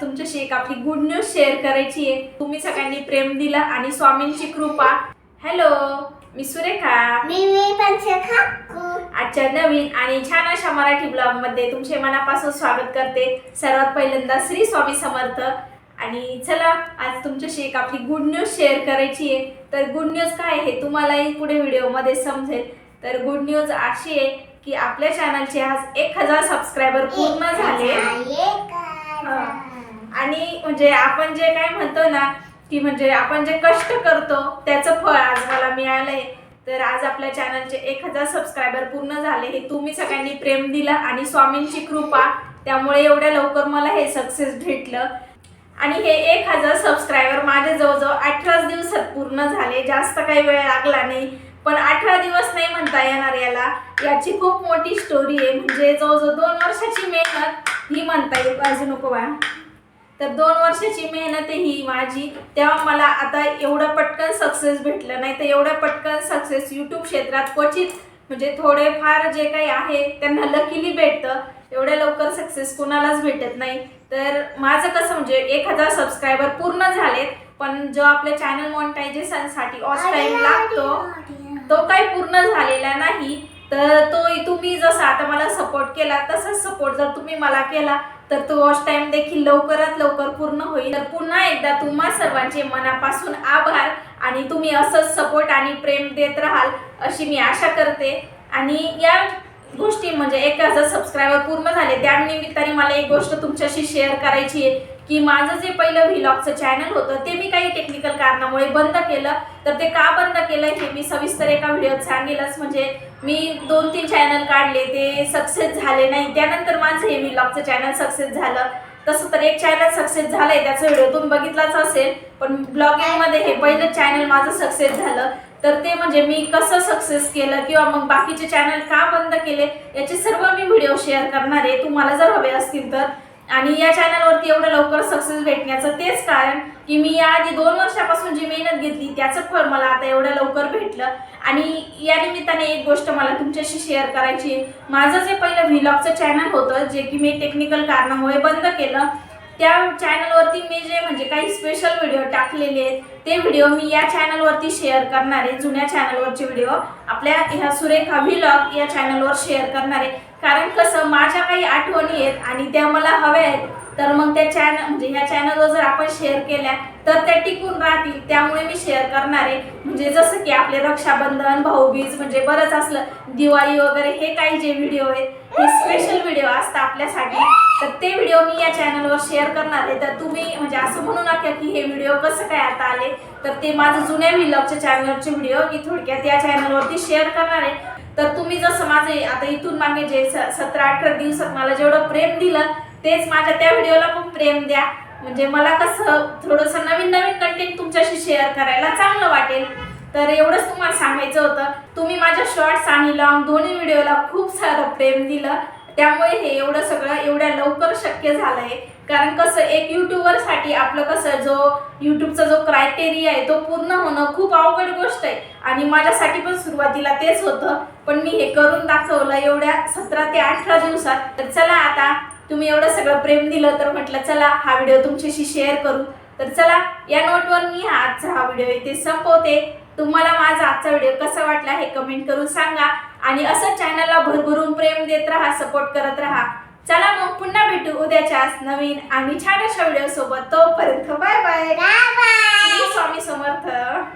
तुमच्याशी एक आपली गुड न्यूज शेअर करायची आहे. तुम्ही सगळ्यांनी प्रेम दिलं आणि स्वामींची कृपा. हॅलो मी सुरेखा. मी मी पण काकू आजच्या नवीन आणि छान अशा मराठी ब्लॉगमध्ये तुमचे मनापासून स्वागत करते. सर्वात पहिल्यांदा श्री स्वामी समर्थ. आणि चला आज तुमच्याशी एक आपली गुड न्यूज शेअर करायची आहे. तर गुड न्यूज काय आहे तुम्हालाही पुढे व्हिडिओमध्ये समजेल. तर गुड न्यूज अशी आहे की आपल्या चॅनलचे आज एक हजार सबस्क्रायबर पूर्ण झाले. हा. आणि म्हणजे आपण जे काय म्हणतो ना की म्हणजे आपण जे कष्ट करतो त्याचं फळ आज मला मिळालंय. तर आज आपल्या चॅनलचे एक हजार सबस्क्रायबर पूर्ण झाले हे तुम्ही सगळ्यांनी प्रेम दिलं आणि स्वामींची कृपा. त्यामुळे एवढ्या लवकर मला हे सक्सेस भेटलं. आणि हे एक हजार सबस्क्रायबर माझे जवळजवळ अठराच दिवसात पूर्ण झाले. जास्त काही वेळ लागला नाही. पण अठरा दिवस नाही म्हणता येणार याला. याची खूप मोठी स्टोरी आहे. म्हणजे जवळजवळ दोन वर्षाची मेहनत ही म्हणता येईल. बाजू नको बा तर दोन वर्षाची मेहनत ही माझी. तेव्हा मला आता एवढं पटकन सक्सेस भेटलं नाही तर एवढं पटकन सक्सेस यूट्यूब क्षेत्रात क्वचित म्हणजे थोडेफार जे काही आहे त्यांना लकीली भेटतं. एवढ्या लवकर सक्सेस कोणालाच भेटत नाही. तर माझं कसं म्हणजे एक हजार सबस्क्रायबर पूर्ण झालेत. पण जो आपल्या चॅनल मॉनिटायझेशनसाठी ऑस टाईम लागतो तो काही पूर्ण झालेला नाही. तर तो तुम्ही जसा आता मला सपोर्ट केला तसाच सपोर्ट जर तुम्ही मला केला तर तो वॉश टाइम देखील लवकरात लवकर पूर्ण होईल. तर पुन्हा एकदा तुम्हा सर्वांचे मनापासून आभार आणि तुम्ही असंच सपोर्ट आणि प्रेम देत राहाल अशी मी आशा करते. आणि या गोष्टी म्हणजे एक हजार सबस्क्रायबर पूर्ण झाले त्यानिमित्ताने मला एक गोष्ट तुमच्याशी शेअर करायची आहे. की माझं जे पहिलं व्हिलॉगचं चॅनल होतं ते मी काही टेक्निकल कारणामुळे बंद केलं. तर ते का बंद केलं हे मी सविस्तर एका व्हिडिओत सांगेलच. म्हणजे मी दोन तीन चॅनल काढले ते सक्सेस झाले नाही. त्यानंतर माझं हे व्हिलॉगचं चॅनल सक्सेस झालं. तसं तर एक चॅनल सक्सेस झालंय त्याचा व्हिडिओ तुम्ही बघितलाच असेल. पण ब्लॉगिंगमध्ये हे पहिलं चॅनल माझं सक्सेस झालं. तर ते म्हणजे मी कसं सक्सेस केलं किंवा मग बाकीचे चॅनल का बंद केले याचे सर्व मी व्हिडिओ शेअर करणार आहे. तुम्हाला जर हवे असतील तर. आणि या चॅनलवरती एवढं लवकर सक्सेस भेटण्याचं तेच कारण की मी याआधी दोन वर्षापासून जी मेहनत घेतली त्याचं फळ मला आता एवढ्या लवकर भेटलं आणि या निमित्ताने एक गोष्ट मला तुमच्याशी शेअर करायची आहे. माझं जे पहिलं व्हिलॉगचं चॅनल होतं जे की मी टेक्निकल कारणामुळे बंद केलं त्या चॅनलवरती मी जे म्हणजे काही स्पेशल व्हिडिओ टाकलेले आहेत ते व्हिडिओ मी या चॅनलवरती शेअर करणार आहे जुन्या चॅनलवरचे व्हिडिओ आपल्या ह्या सुरेखा व्हिलॉग या चॅनलवर शेअर करणार आहे. कारण कसं माझ्या काही आठवणी आहेत आणि त्या मला हव्या आहेत तर मग त्या चॅनल म्हणजे ह्या चॅनलवर जर आपण शेअर केल्या तर त्या टिकून राहतील. त्यामुळे मी शेअर करणार आहे. म्हणजे जसं की आपले रक्षाबंधन भाऊबीज म्हणजे बरंच असलं दिवाळी वगैरे हे काही जे व्हिडिओ आहेत हे स्पेशल व्हिडिओ असतं आपल्यासाठी. तर ते व्हिडिओ मी या चॅनलवर शेअर करणार आहे. तर तुम्ही म्हणजे असं म्हणू नका की हे व्हिडिओ कसं काय आता आले. तर ते माझं जुन्या व्हिलॉगच्या चॅनलवरचे व्हिडिओ मी थोडक्यात या चॅनलवरती शेअर करणार आहे. तर तुम्ही जसं माझे आता इथून मागे जे सतरा अठरा दिवसात मला जेवढं प्रेम दिलं तेच माझ्या त्या व्हिडिओला पण प्रेम द्या. म्हणजे मला कसं थोडंसं नवीन नवीन कंटेंट तुमच्याशी शेअर करायला चांगलं वाटेल. तर एवढंच तुम्हाला सांगायचं होतं. तुम्ही माझ्या शॉर्ट्स आणि लॉंग दोन्ही व्हिडिओला खूप सारं प्रेम दिलं. त्यामुळे हे एवढं सगळं एवढ्या लवकर शक्य झालंय. कारण कसं एक युट्यूबरसाठी आपलं कसं जो युट्यूबचा जो क्रायटेरिया आहे तो पूर्ण होणं खूप अवघड गोष्ट आहे. आणि माझ्यासाठी पण सुरुवातीला तेच होतं. पण मी हे करून दाखवलं एवढ्या सतरा ते अठरा दिवसात. तर चला आता तुम्ही एवढं सगळं प्रेम दिलं तर म्हटलं चला हा व्हिडिओ तुमच्याशी शेअर करू. तर चला या नोटवर मी आजचा हा व्हिडिओ इथे संपवते. तुम्हाला माझा आजचा व्हिडिओ कसा वाटला हे कमेंट करून सांगा. आणि असं चॅनलला भरभरून प्रेम देत राहा सपोर्ट करत राहा. चला मग पुन्हा भेटू उद्याच्याच नवीन आणि छान अशा व्हिडिओ सोबत. तोपर्यंत बाय बाय स्वामी समर्थ.